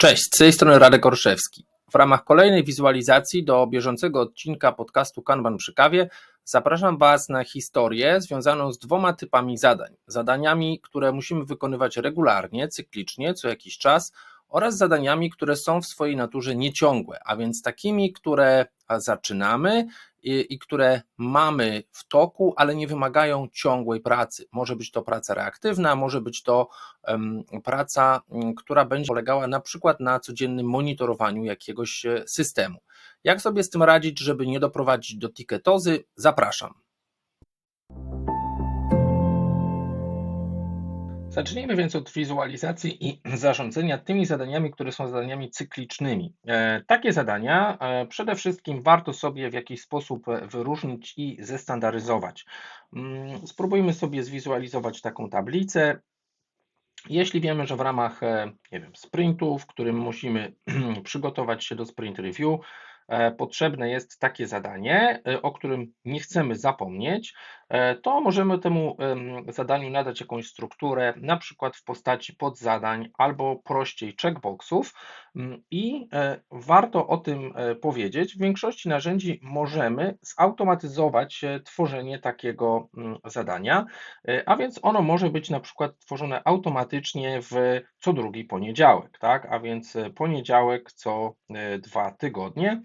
Cześć, z tej strony Radek Orszewski. W ramach kolejnej wizualizacji do bieżącego odcinka podcastu Kanban przy kawie zapraszam Was na historię związaną z dwoma typami zadań. Zadaniami, które musimy wykonywać regularnie, cyklicznie, co jakiś czas oraz zadaniami, które są w swojej naturze nieciągłe, a więc takimi, które zaczynamy i, i, które mamy w toku, ale nie wymagają ciągłej pracy. Może być to praca reaktywna, może być to um, praca, um, która będzie polegała na przykład na codziennym monitorowaniu jakiegoś e, systemu. Jak sobie z tym radzić, żeby nie doprowadzić do tiketozy? Zapraszam. Zacznijmy więc od wizualizacji i zarządzania tymi zadaniami, które są zadaniami cyklicznymi. E, takie zadania e, przede wszystkim warto sobie w jakiś sposób wyróżnić i zestandaryzować. Mm, spróbujmy sobie zwizualizować taką tablicę. Jeśli wiemy, że w ramach e, nie wiem, sprintu, w którym musimy przygotować się do sprint review, potrzebne jest takie zadanie, o którym nie chcemy zapomnieć, E, to możemy temu zadaniu nadać jakąś strukturę, na przykład w postaci podzadań albo prościej checkboxów i e, warto o tym e, powiedzieć. W większości narzędzi możemy zautomatyzować tworzenie takiego mm, zadania, a więc ono może być na przykład tworzone automatycznie w co drugi poniedziałek, tak? A więc poniedziałek co dwa tygodnie,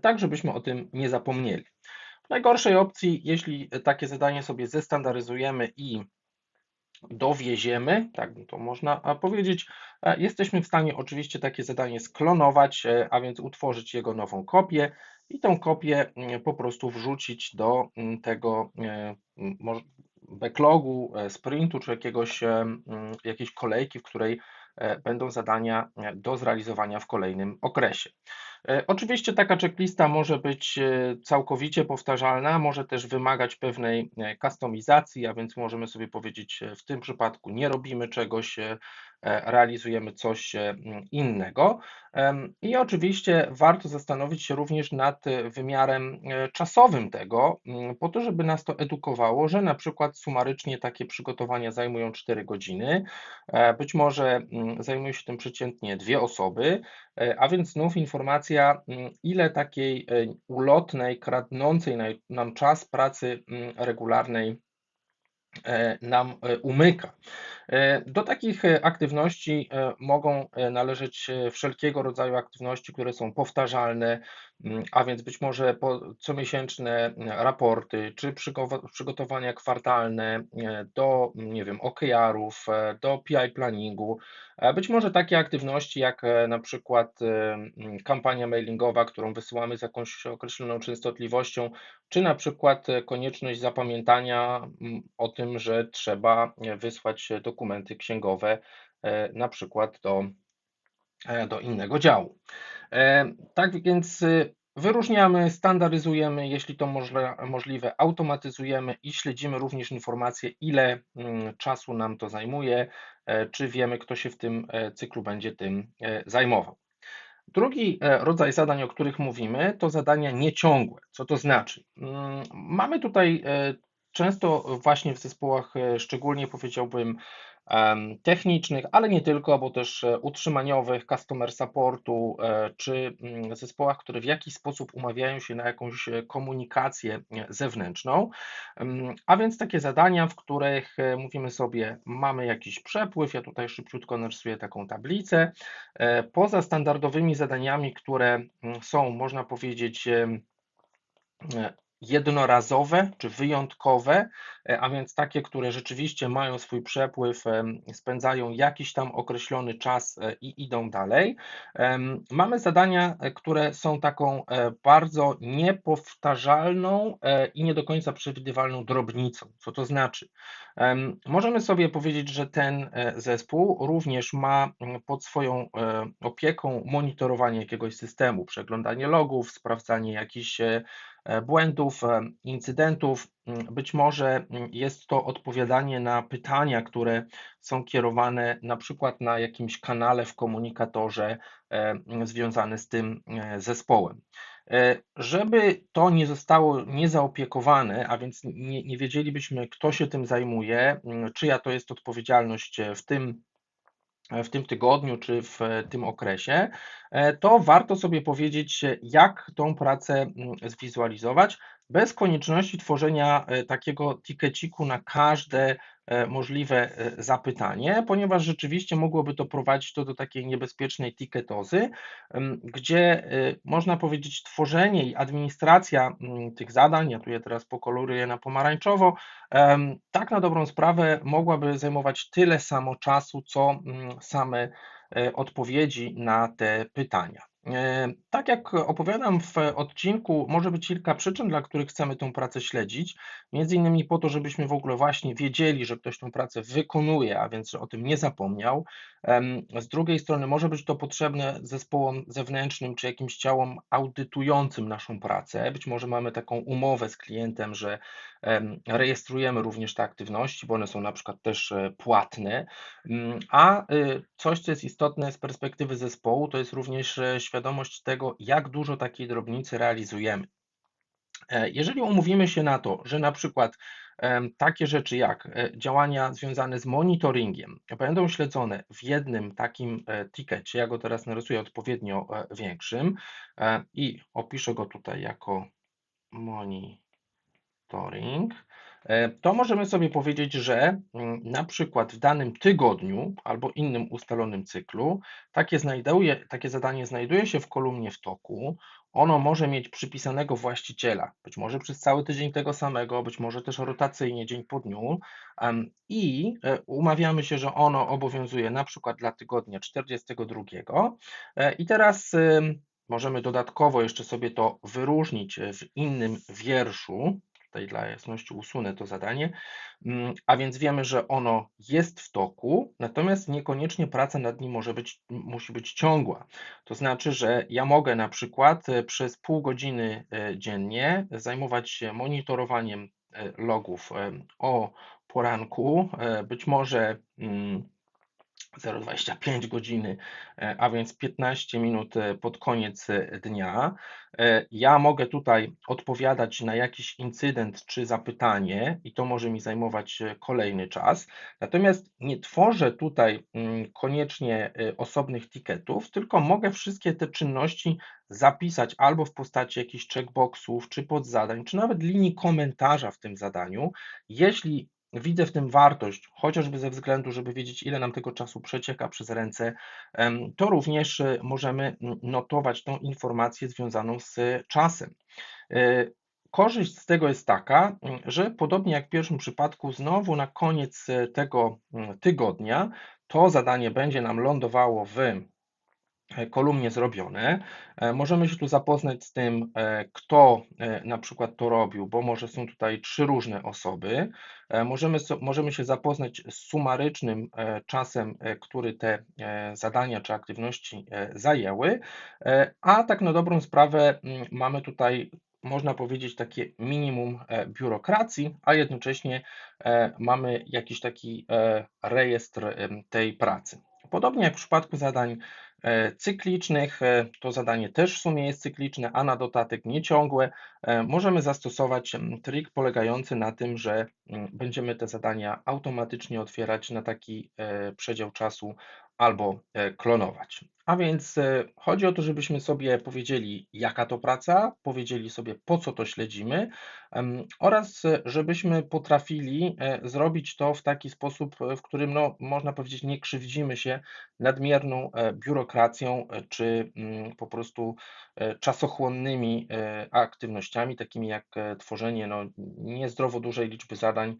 tak żebyśmy o tym nie zapomnieli. W najgorszej opcji, jeśli takie zadanie sobie zestandaryzujemy i dowieziemy, tak to można powiedzieć, e, jesteśmy w stanie oczywiście takie zadanie sklonować, e, a więc utworzyć jego nową kopię i tą kopię mm, po prostu wrzucić do mm, tego e, backlogu, sprintu czy jakiegoś, jakiejś kolejki, w której będą zadania do zrealizowania w kolejnym okresie. E, oczywiście taka checklista może być e, całkowicie powtarzalna, może też wymagać pewnej e, kustomizacji, a więc możemy sobie powiedzieć, w tym przypadku nie robimy czegoś, realizujemy coś innego. I oczywiście warto zastanowić się również nad wymiarem czasowym tego, po to, żeby nas to edukowało, że na przykład sumarycznie takie przygotowania zajmują 4 godziny, być może zajmują się tym przeciętnie dwie osoby, a więc znów informacja, Mm, ile takiej e, ulotnej, kradnącej nam czas pracy mm, regularnej e, nam e, umyka. Do takich aktywności mogą należeć wszelkiego rodzaju aktywności, które są powtarzalne, a więc być może comiesięczne raporty, czy przygotowania kwartalne do, nie wiem, OKR-ów, do PI planningu, być może takie aktywności jak na przykład kampania mailingowa, którą wysyłamy z jakąś określoną częstotliwością, czy na przykład konieczność zapamiętania o tym, że trzeba wysłać do dokumenty księgowe, e, na przykład do, e, do innego działu. E, tak więc Wyróżniamy, standaryzujemy, jeśli to możliwe, automatyzujemy i śledzimy również informacje, ile mm, czasu nam to zajmuje, czy wiemy, kto się w tym cyklu będzie tym zajmował. Drugi rodzaj zadań, o których mówimy, to zadania nieciągłe. Co to znaczy? Mm, mamy tutaj często właśnie w zespołach, e, szczególnie powiedziałbym technicznych, ale nie tylko, bo też e, utrzymaniowych, customer supportu, e, czy mm, zespołach, które w jakiś sposób umawiają się na jakąś komunikację zewnętrzną. A więc takie zadania, w których mówimy sobie, mamy jakiś przepływ, ja tutaj szybciutko narysuję taką tablicę. Poza standardowymi zadaniami, które mm, są, można powiedzieć, jednorazowe czy wyjątkowe, e, a więc takie, które rzeczywiście mają swój przepływ, spędzają jakiś tam określony czas e, i idą dalej. Mamy zadania, e, które są taką bardzo niepowtarzalną i nie do końca przewidywalną drobnicą. Co to znaczy? Możemy sobie powiedzieć, że ten zespół również ma pod swoją opieką monitorowanie jakiegoś systemu, przeglądanie logów, sprawdzanie jakichś błędów, e, incydentów. Mm, być może mm, jest to odpowiadanie na pytania, które są kierowane na przykład na jakimś kanale w komunikatorze e, związany z tym zespołem. Żeby to nie zostało niezaopiekowane, a więc nie, nie wiedzielibyśmy, kto się tym zajmuje, mm, czyja to jest odpowiedzialność w tym w tym tygodniu czy w tym okresie, e, to warto sobie powiedzieć, jak tą pracę mm, zwizualizować, bez konieczności tworzenia e, takiego tikeciku na każde e, możliwe zapytanie, ponieważ rzeczywiście mogłoby to prowadzić to do takiej niebezpiecznej tiketozy, gdzie można powiedzieć tworzenie i administracja mm, tych zadań, ja tu je teraz pokoloruję na pomarańczowo, tak na dobrą sprawę mogłaby zajmować tyle samo czasu, co mm, same e, odpowiedzi na te pytania. E, tak jak opowiadam w odcinku, może być kilka przyczyn, dla których chcemy tę pracę śledzić. Między innymi po to, żebyśmy w ogóle właśnie wiedzieli, że ktoś tę pracę wykonuje, a więc o tym nie zapomniał. Z drugiej strony może być to potrzebne zespołom zewnętrznym czy jakimś ciałom audytującym naszą pracę. Być może mamy taką umowę z klientem, że rejestrujemy również te aktywności, bo one są na przykład też e, płatne. Mm, a y, coś, co jest istotne z perspektywy zespołu, to jest również e, świadomość tego, jak dużo takiej drobnicy realizujemy. E, jeżeli umówimy się na to, że na przykład takie rzeczy jak działania związane z monitoringiem będą śledzone w jednym takim tikecie, ja go teraz narysuję odpowiednio większym i opiszę go tutaj jako monitoring, monitoring, e, to możemy sobie powiedzieć, że mm, na przykład w danym tygodniu albo innym ustalonym cyklu takie, znajduje, takie zadanie znajduje się w kolumnie w toku. Ono może mieć przypisanego właściciela, być może przez cały tydzień tego samego, być może też rotacyjnie dzień po dniu. I e, umawiamy się, że ono obowiązuje na przykład dla tygodnia 42 e, i teraz możemy dodatkowo jeszcze sobie to wyróżnić w innym wierszu, tutaj dla jasności usunę to zadanie, mm, a więc wiemy, że ono jest w toku, natomiast niekoniecznie praca nad nim może być, musi być ciągła. To znaczy, że ja mogę na przykład e, przez pół godziny e, dziennie zajmować się monitorowaniem e, logów o poranku, być może mm, 0,25 godziny, e, a więc 15 minut e, pod koniec e, dnia. Ja mogę tutaj odpowiadać na jakiś incydent czy zapytanie i to może mi zajmować kolejny czas. Natomiast nie tworzę tutaj mm, koniecznie osobnych tiketów, tylko mogę wszystkie te czynności zapisać albo w postaci jakichś checkboxów, czy podzadań, czy nawet linii komentarza w tym zadaniu. Jeśli widzę w tym wartość, chociażby ze względu, żeby wiedzieć, ile nam tego czasu przecieka przez ręce, to również e, możemy notować tą informację związaną z czasem. E, korzyść z tego jest taka, że podobnie jak w pierwszym przypadku, znowu na koniec e, tego tygodnia to zadanie będzie nam lądowało w kolumnie zrobione. E, możemy się tu zapoznać z tym, e, kto e, na przykład to robił, bo może są tutaj trzy różne osoby. Możemy, możemy się zapoznać z sumarycznym czasem, który te zadania czy aktywności zajęły, a tak na dobrą sprawę mm, mamy tutaj można powiedzieć, takie minimum biurokracji, a jednocześnie mamy jakiś taki rejestr tej pracy. Podobnie jak w przypadku zadań E, cyklicznych. E, to zadanie też w sumie jest cykliczne, a na dodatek nieciągłe. E, możemy zastosować trik polegający na tym, że będziemy te zadania automatycznie otwierać na taki przedział czasu albo klonować. A więc chodzi o to, żebyśmy sobie powiedzieli, jaka to praca, powiedzieli sobie, po co to śledzimy oraz żebyśmy potrafili zrobić to w taki sposób, w którym no, można powiedzieć, nie krzywdzimy się nadmierną biurokracją czy mm, po prostu czasochłonnymi aktywnościami, takimi jak tworzenie no, niezdrowo dużej liczby zadań,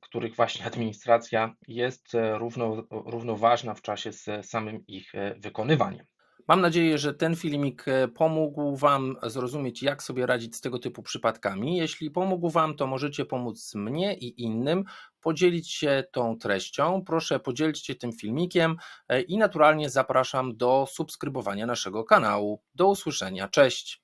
których właśnie administracja jest równo, równoważna w czasie z samym ich wykonywaniem. Mam nadzieję, że ten filmik e, pomógł Wam zrozumieć, jak sobie radzić z tego typu przypadkami. Jeśli pomógł Wam, to możecie pomóc mnie i innym podzielić się tą treścią. Proszę podzielcie się tym filmikiem e, i naturalnie zapraszam do subskrybowania naszego kanału. Do usłyszenia. Cześć.